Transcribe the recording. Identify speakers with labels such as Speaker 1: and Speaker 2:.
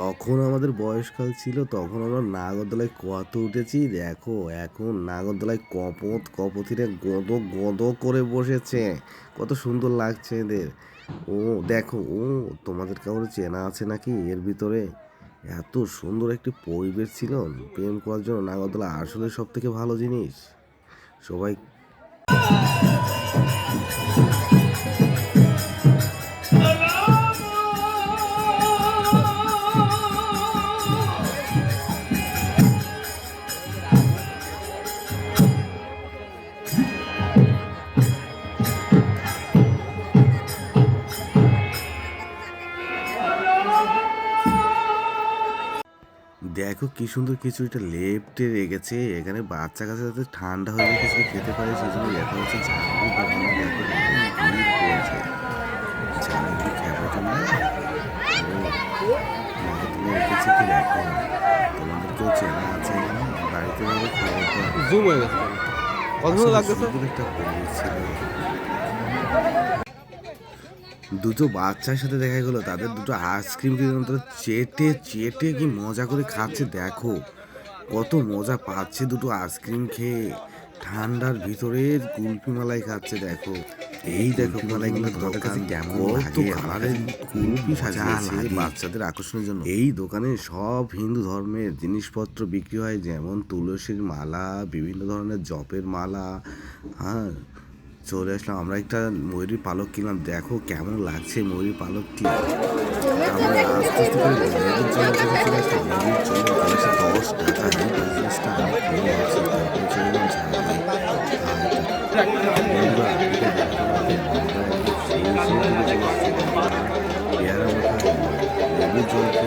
Speaker 1: তখন আমাদের বয়সকাল ছিল, তখন আমরা নাগরদোলায় কত উঠেছি দেখো, এখন নাগরদোলায় কপত কপতিরে গদো গদো করে বসেছে, কত সুন্দর লাগছে এদের। ও দেখো, ও তোমাদের কাউরে চেনা আছে নাকি এর ভিতরে? এত সুন্দর একটি পরিবেশ ছিল, প্রেম করার জন্য নাগরদোলা আসলে সব থেকে ভালো জিনিস। সবাই দেখো কি সুন্দর কিছু খিচুড়িটা লেপটে রেখেছে। এখানে বাচ্চা কাছে যাতে ঠান্ডা হয়ে কিছু খেতে পারে সেই জন্য লেখা হচ্ছে ঝালমুড়ি দোকানে দেখো এরকম ভিড় পড়েছে। ঝালমুড়ি খাবার জন্য? ও মাকে তুমি রেখেছে কি? দেখো। তোমাদের কেউ চেনা আছে এখানে? বাড়িতে যাবে খাবার
Speaker 2: জুম হয়ে গেছে।
Speaker 1: একটা পরিবেশ ছিল। দুটো বাচ্চার সাথে দেখা গেলো তাদের দুটো আইসক্রিম কিন্তু চেটে চেটে কি মজা করে খাচ্ছে দেখো। কত মজা পাচ্ছে দুটো আইসক্রিম খেয়ে। ঠান্ডার ভিতরে কুলফি মালাই খাচ্ছে দেখো। এই দেখো মালাইগুলো কাছে কেমন কালারের কুলফি বাচ্চাদের আকর্ষণের জন্য। এই দোকানে সব হিন্দু ধর্মের জিনিসপত্র বিক্রি হয় যেমন তুলসীর মালা বিভিন্ন ধরনের জপের মালা হ্যাঁ চলে আসলাম আমরা একটা ময়ূরী পালক কিনলাম দেখো কেমন লাগছে ময়ূরী পালকটি আমরা ময়ূরের ময়ূরের